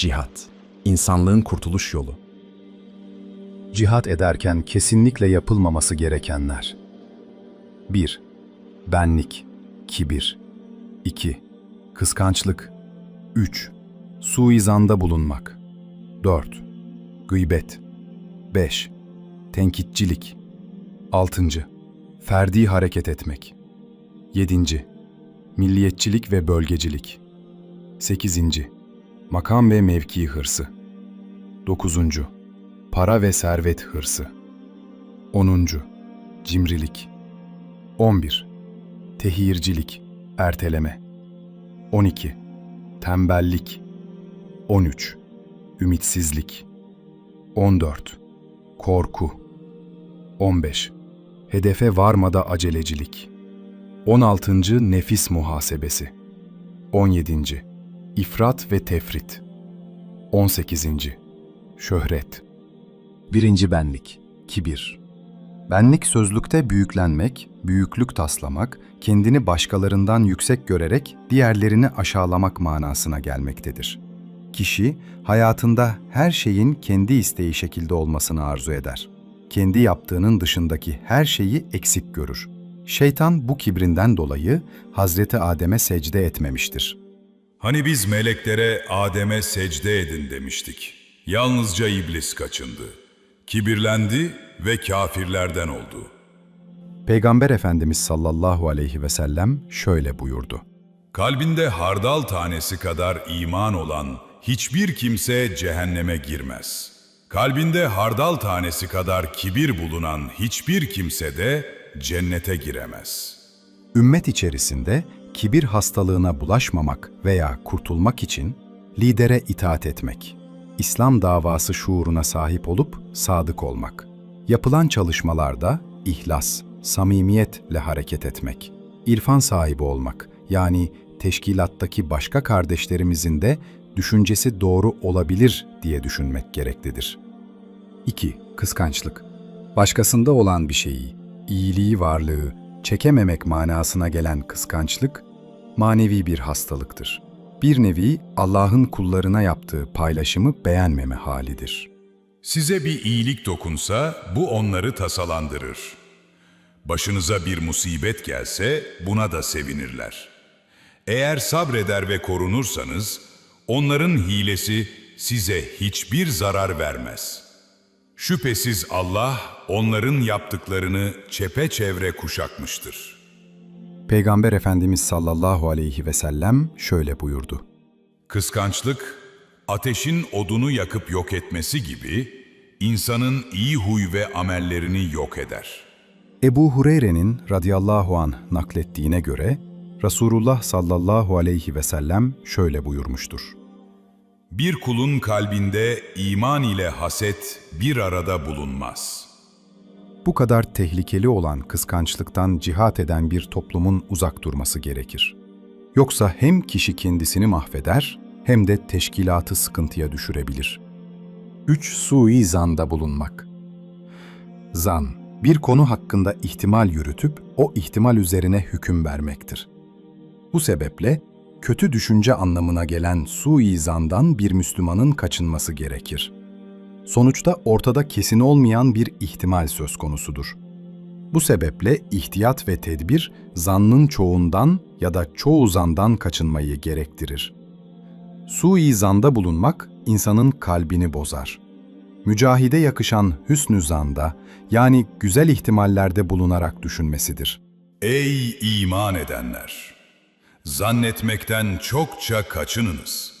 Cihat, insanlığın kurtuluş yolu. Cihat ederken kesinlikle yapılmaması gerekenler. 1. Benlik, kibir. 2. Kıskançlık. 3. Suizanda bulunmak. 4. Gıybet. 5. Tenkitçilik. 6. Ferdi hareket etmek. 7. Milliyetçilik ve bölgecilik. 8. Makam ve mevki hırsı. 9. Para ve servet hırsı. 10. Cimrilik. 11. Tehircilik, erteleme. 12. Tembellik. 13. Ümitsizlik. 14. Korku. 15. Hedefe varmada acelecilik. 16. Nefis muhasebesi. 17. İfrat ve tefrit. 18. Şöhret. Birinci benlik, kibir. Benlik sözlükte büyüklenmek, büyüklük taslamak, kendini başkalarından yüksek görerek diğerlerini aşağılamak manasına gelmektedir. Kişi, hayatında her şeyin kendi isteği şekilde olmasını arzu eder. Kendi yaptığının dışındaki her şeyi eksik görür. Şeytan bu kibrinden dolayı Hazreti Adem'e secde etmemiştir. Hani biz meleklere Adem'e secde edin demiştik. Yalnızca iblis kaçındı. Kibirlendi ve kafirlerden oldu. Peygamber Efendimiz sallallahu aleyhi ve sellem şöyle buyurdu. Kalbinde hardal tanesi kadar iman olan hiçbir kimse cehenneme girmez. Kalbinde hardal tanesi kadar kibir bulunan hiçbir kimse de cennete giremez. Ümmet içerisinde kibir hastalığına bulaşmamak veya kurtulmak için lidere itaat etmek, İslam davası şuuruna sahip olup sadık olmak, yapılan çalışmalarda ihlas, samimiyetle hareket etmek, irfan sahibi olmak yani teşkilattaki başka kardeşlerimizin de düşüncesi doğru olabilir diye düşünmek gereklidir. 2. Kıskançlık. Başkasında olan bir şeyi, iyiliği varlığı, çekememek manasına gelen kıskançlık, manevi bir hastalıktır. Bir nevi Allah'ın kullarına yaptığı paylaşımı beğenmeme halidir. Size bir iyilik dokunsa bu onları tasalandırır. Başınıza bir musibet gelse buna da sevinirler. Eğer sabreder ve korunursanız onların hilesi size hiçbir zarar vermez. Şüphesiz Allah onların yaptıklarını çepeçevre kuşatmıştır. Peygamber Efendimiz sallallahu aleyhi ve sellem şöyle buyurdu. Kıskançlık, ateşin odunu yakıp yok etmesi gibi insanın iyi huy ve amellerini yok eder. Ebu Hureyre'nin radıyallahu an naklettiğine göre Resulullah sallallahu aleyhi ve sellem şöyle buyurmuştur. Bir kulun kalbinde iman ile haset bir arada bulunmaz. Bu kadar tehlikeli olan kıskançlıktan cihat eden bir toplumun uzak durması gerekir. Yoksa hem kişi kendisini mahveder hem de teşkilatı sıkıntıya düşürebilir. 3. Sui zanda bulunmak Zan, bir konu hakkında ihtimal yürütüp o ihtimal üzerine hüküm vermektir. Bu sebeple kötü düşünce anlamına gelen suizandan bir Müslümanın kaçınması gerekir. Sonuçta ortada kesin olmayan bir ihtimal söz konusudur. Bu sebeple ihtiyat ve tedbir zannın çoğundan ya da çoğu zandan kaçınmayı gerektirir. Suizanda bulunmak insanın kalbini bozar. Mücahide yakışan hüsnü zanda yani güzel ihtimallerde bulunarak düşünmesidir. Ey iman edenler! Zannetmekten çokça kaçınınız.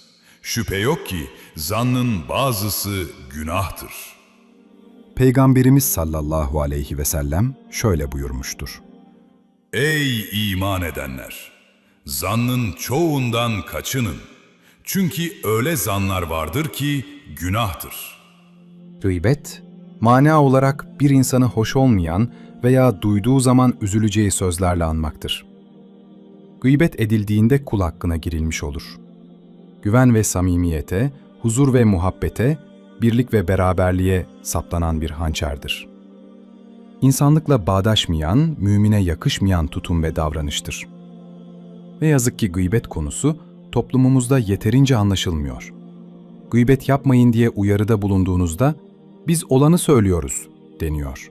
Şüphe yok ki zannın bazısı günahtır. Peygamberimiz sallallahu aleyhi ve sellem şöyle buyurmuştur. Ey iman edenler! Zannın çoğundan kaçının. Çünkü öyle zanlar vardır ki günahtır. Gıybet, mana olarak bir insanı hoş olmayan veya duyduğu zaman üzüleceği sözlerle anmaktır. Gıybet edildiğinde kul hakkına girilmiş olur. Güven ve samimiyete, huzur ve muhabbete, birlik ve beraberliğe saplanan bir hançerdir. İnsanlıkla bağdaşmayan, mümine yakışmayan tutum ve davranıştır. Ne yazık ki gıybet konusu toplumumuzda yeterince anlaşılmıyor. Gıybet yapmayın diye uyarıda bulunduğunuzda biz olanı söylüyoruz deniyor.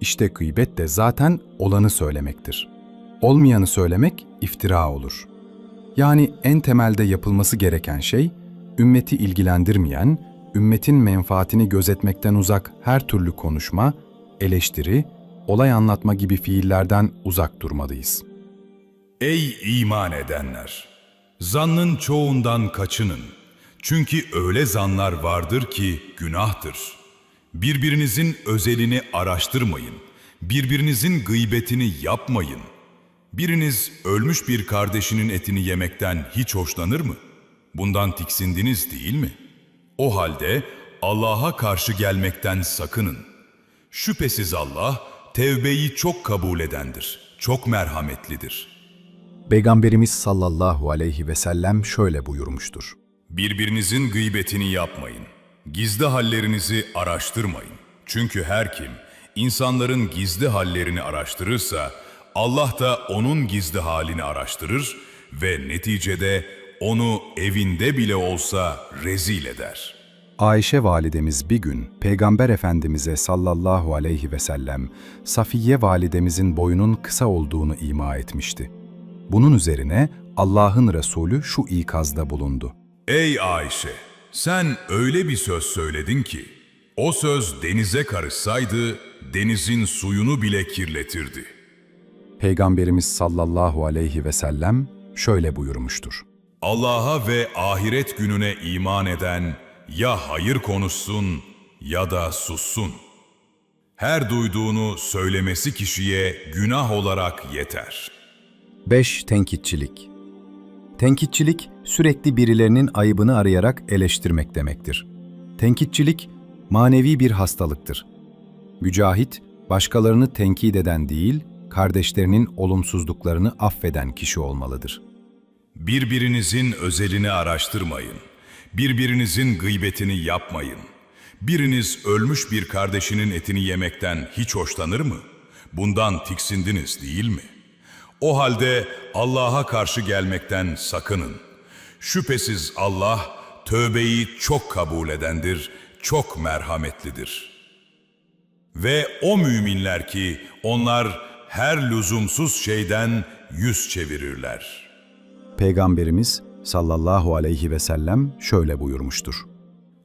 İşte gıybet de zaten olanı söylemektir. Olmayanı söylemek iftira olur. Yani en temelde yapılması gereken şey, ümmeti ilgilendirmeyen, ümmetin menfaatini gözetmekten uzak her türlü konuşma, eleştiri, olay anlatma gibi fiillerden uzak durmalıyız. Ey iman edenler! Zannın çoğundan kaçının. Çünkü öyle zanlar vardır ki günahtır. Birbirinizin özelini araştırmayın. Birbirinizin gıybetini yapmayın. Biriniz ölmüş bir kardeşinin etini yemekten hiç hoşlanır mı? Bundan tiksindiniz değil mi? O halde Allah'a karşı gelmekten sakının. Şüphesiz Allah tevbeyi çok kabul edendir, çok merhametlidir.'' Peygamberimiz sallallahu aleyhi ve sellem şöyle buyurmuştur. Birbirinizin gıybetini yapmayın. Gizli hallerinizi araştırmayın. Çünkü her kim insanların gizli hallerini araştırırsa Allah da onun gizli halini araştırır ve neticede onu evinde bile olsa rezil eder. Ayşe validemiz bir gün Peygamber Efendimiz'e sallallahu aleyhi ve sellem Safiye validemizin boyunun kısa olduğunu ima etmişti. Bunun üzerine Allah'ın Resulü şu ikazda bulundu. Ey Ayşe! Sen öyle bir söz söyledin ki, o söz denize karışsaydı denizin suyunu bile kirletirdi. Peygamberimiz sallallahu aleyhi ve sellem şöyle buyurmuştur. Allah'a ve ahiret gününe iman eden ya hayır konuşsun ya da sussun. Her duyduğunu söylemesi kişiye günah olarak yeter. 5. Tenkitçilik Tenkitçilik, sürekli birilerinin ayıbını arayarak eleştirmek demektir. Tenkitçilik, manevi bir hastalıktır. Mücahit, başkalarını tenkit eden değil, kardeşlerinin olumsuzluklarını affeden kişi olmalıdır. Birbirinizin özelini araştırmayın. Birbirinizin gıybetini yapmayın. Biriniz ölmüş bir kardeşinin etini yemekten hiç hoşlanır mı? Bundan tiksindiniz değil mi? O halde Allah'a karşı gelmekten sakının. Şüphesiz Allah tövbeyi çok kabul edendir, çok merhametlidir. Ve o müminler ki onlar her lüzumsuz şeyden yüz çevirirler.'' Peygamberimiz sallallahu aleyhi ve sellem şöyle buyurmuştur.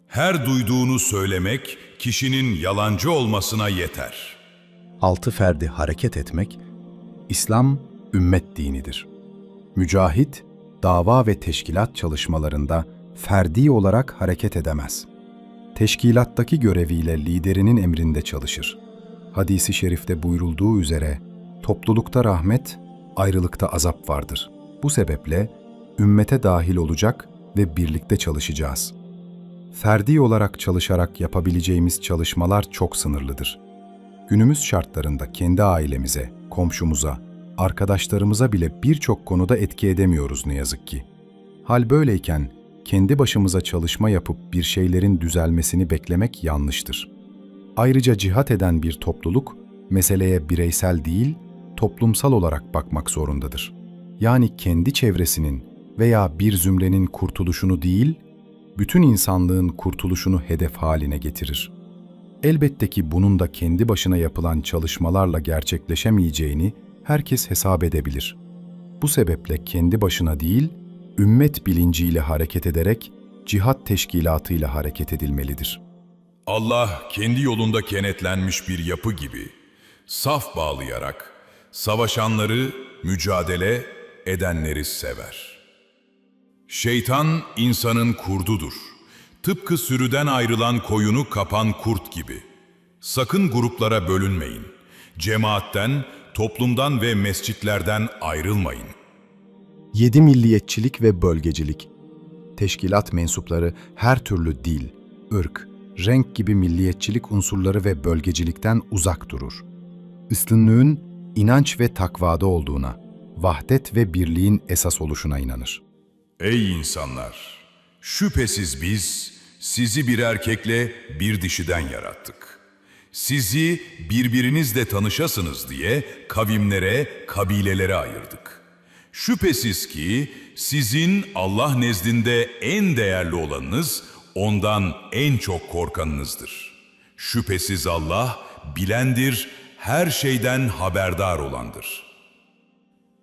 Her duyduğunu söylemek kişinin yalancı olmasına yeter. Altı ferdi hareket etmek, İslam ümmet dinidir. Mücahit, dava ve teşkilat çalışmalarında ferdi olarak hareket edemez. Teşkilattaki göreviyle liderinin emrinde çalışır. Hadisi şerifte buyurulduğu üzere, toplulukta rahmet, ayrılıkta azap vardır. Bu sebeple ümmete dahil olacak ve birlikte çalışacağız. Ferdi olarak çalışarak yapabileceğimiz çalışmalar çok sınırlıdır. Günümüz şartlarında kendi ailemize, komşumuza, arkadaşlarımıza bile birçok konuda etki edemiyoruz ne yazık ki. Hal böyleyken kendi başımıza çalışma yapıp bir şeylerin düzelmesini beklemek yanlıştır. Ayrıca cihat eden bir topluluk meseleye bireysel değil, toplumsal olarak bakmak zorundadır. Yani kendi çevresinin veya bir zümrenin kurtuluşunu değil, bütün insanlığın kurtuluşunu hedef haline getirir. Elbette ki bunun da kendi başına yapılan çalışmalarla gerçekleşemeyeceğini herkes hesap edebilir. Bu sebeple kendi başına değil, ümmet bilinciyle hareket ederek cihat teşkilatıyla hareket edilmelidir. Allah kendi yolunda kenetlenmiş bir yapı gibi saf bağlayarak savaşanları, mücadele edenleri sever. Şeytan insanın kurdudur. Tıpkı sürüden ayrılan koyunu kapan kurt gibi. Sakın gruplara bölünmeyin. Cemaatten, toplumdan ve mescitlerden ayrılmayın. 7 milliyetçilik ve bölgecilik. Teşkilat mensupları her türlü dil, ırk, renk gibi milliyetçilik unsurları ve bölgecilikten uzak durur. Üstünlüğün inanç ve takvada olduğuna, vahdet ve birliğin esas oluşuna inanır. Ey insanlar! Şüphesiz biz sizi bir erkekle bir dişiden yarattık. Sizi birbirinizle tanışasınız diye kavimlere, kabilelere ayırdık. Şüphesiz ki sizin Allah nezdinde en değerli olanınız ondan en çok korkanınızdır. Şüphesiz Allah bilendir, her şeyden haberdar olandır.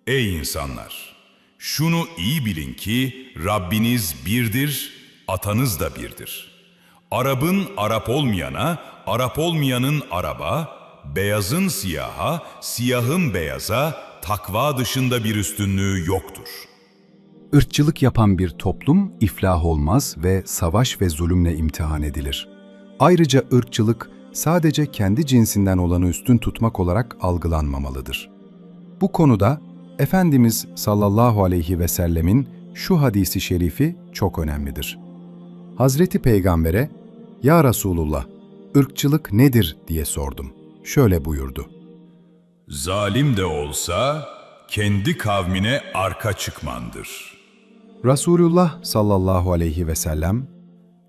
Ey insanlar! Şunu iyi bilin ki Rabbiniz birdir, atanız da birdir. Arap'ın Arap olmayana, Arap olmayanın Araba, beyazın siyaha, siyahın beyaza, takva dışında bir üstünlüğü yoktur. Irkçılık yapan bir toplum iflah olmaz ve savaş ve zulümle imtihan edilir. Ayrıca ırkçılık sadece kendi cinsinden olanı üstün tutmak olarak algılanmamalıdır. Bu konuda Efendimiz sallallahu aleyhi ve sellemin şu hadisi şerifi çok önemlidir. Hazreti Peygamber'e, ''Ya Resulullah, ırkçılık nedir?'' diye sordum. Şöyle buyurdu. Zalim de olsa kendi kavmine arka çıkmandır. Resulullah sallallahu aleyhi ve sellem,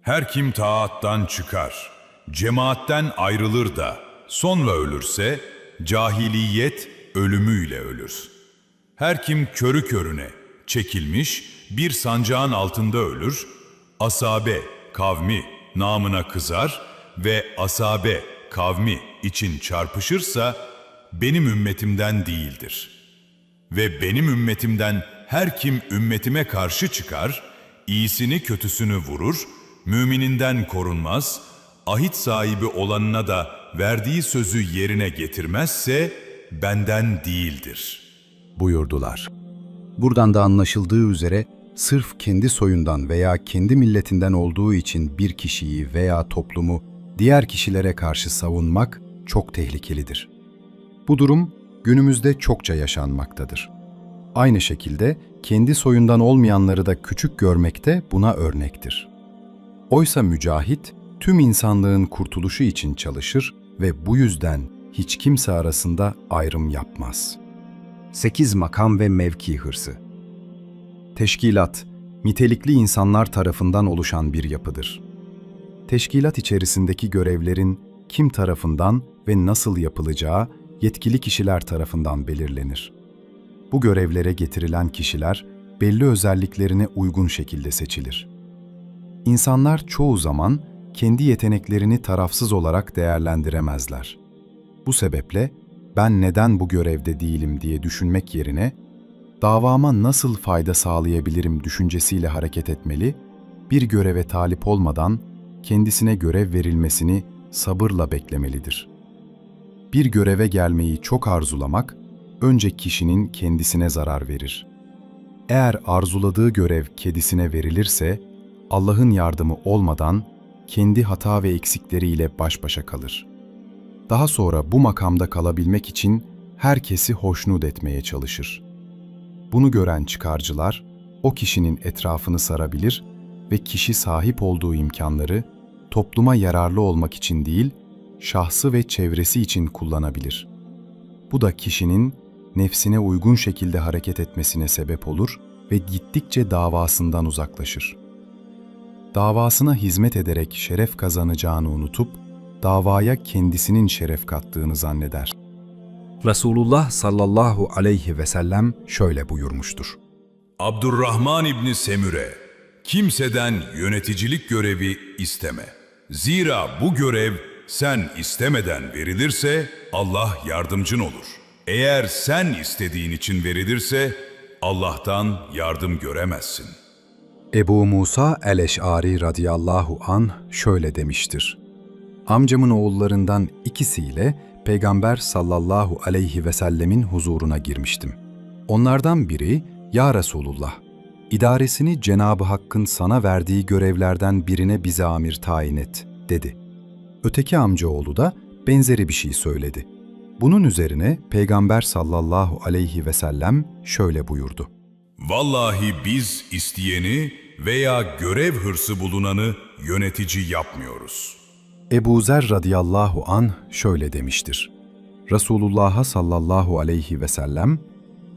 Her kim taattan çıkar, cemaatten ayrılır da sonra ölürse cahiliyet ölümüyle ölür. Her kim körü körüne çekilmiş bir sancağın altında ölür, asabe kavmi namına kızar ve asabe kavmi için çarpışırsa benim ümmetimden değildir. Ve benim ümmetimden her kim ümmetime karşı çıkar, iyisini kötüsünü vurur, mümininden korunmaz, ahit sahibi olanına da verdiği sözü yerine getirmezse benden değildir. buyurdular. Buradan da anlaşıldığı üzere sırf kendi soyundan veya kendi milletinden olduğu için bir kişiyi veya toplumu diğer kişilere karşı savunmak çok tehlikelidir. Bu durum günümüzde çokça yaşanmaktadır. Aynı şekilde kendi soyundan olmayanları da küçük görmek de buna örnektir. Oysa mücahit tüm insanlığın kurtuluşu için çalışır ve bu yüzden hiç kimse arasında ayrım yapmaz.'' 8 makam ve mevki hırsı. Teşkilat, nitelikli insanlar tarafından oluşan bir yapıdır. Teşkilat içerisindeki görevlerin kim tarafından ve nasıl yapılacağı yetkili kişiler tarafından belirlenir. Bu görevlere getirilen kişiler belli özelliklerine uygun şekilde seçilir. İnsanlar çoğu zaman kendi yeteneklerini tarafsız olarak değerlendiremezler. Bu sebeple ben neden bu görevde değilim diye düşünmek yerine davama nasıl fayda sağlayabilirim düşüncesiyle hareket etmeli, bir göreve talip olmadan kendisine görev verilmesini sabırla beklemelidir. Bir göreve gelmeyi çok arzulamak, önce kişinin kendisine zarar verir. Eğer arzuladığı görev kedisine verilirse, Allah'ın yardımı olmadan kendi hata ve eksikleriyle baş başa kalır.'' Daha sonra bu makamda kalabilmek için herkesi hoşnut etmeye çalışır. Bunu gören çıkarcılar o kişinin etrafını sarabilir ve kişi sahip olduğu imkanları topluma yararlı olmak için değil, şahsı ve çevresi için kullanabilir. Bu da kişinin nefsine uygun şekilde hareket etmesine sebep olur ve gittikçe davasından uzaklaşır. Davasına hizmet ederek şeref kazanacağını unutup davaya kendisinin şeref kattığını zanneder. Resulullah sallallahu aleyhi ve sellem şöyle buyurmuştur. Abdurrahman İbni Semüre, kimseden yöneticilik görevi isteme. Zira bu görev sen istemeden verilirse Allah yardımcın olur. Eğer sen istediğin için verilirse Allah'tan yardım göremezsin. Ebu Musa el-Eş'ari radıyallahu an şöyle demiştir. Amcamın oğullarından ikisiyle Peygamber sallallahu aleyhi ve sellemin huzuruna girmiştim. Onlardan biri, Ya Resulullah, idaresini Cenab-ı Hakk'ın sana verdiği görevlerden birine bize amir tayin et, dedi. Öteki amcaoğlu da benzeri bir şey söyledi. Bunun üzerine Peygamber sallallahu aleyhi ve sellem şöyle buyurdu. Vallahi biz isteyeni veya görev hırsı bulunanı yönetici yapmıyoruz.'' Ebu Zer radıyallahu an şöyle demiştir. Resulullah'a sallallahu aleyhi ve sellem,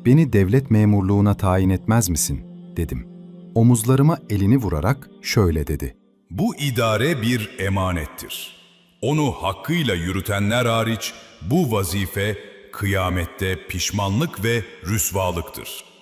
beni devlet memurluğuna tayin etmez misin? dedim. Omuzlarıma elini vurarak şöyle dedi. Bu idare bir emanettir. Onu hakkıyla yürütenler hariç bu vazife kıyamette pişmanlık ve rüsvalıktır.''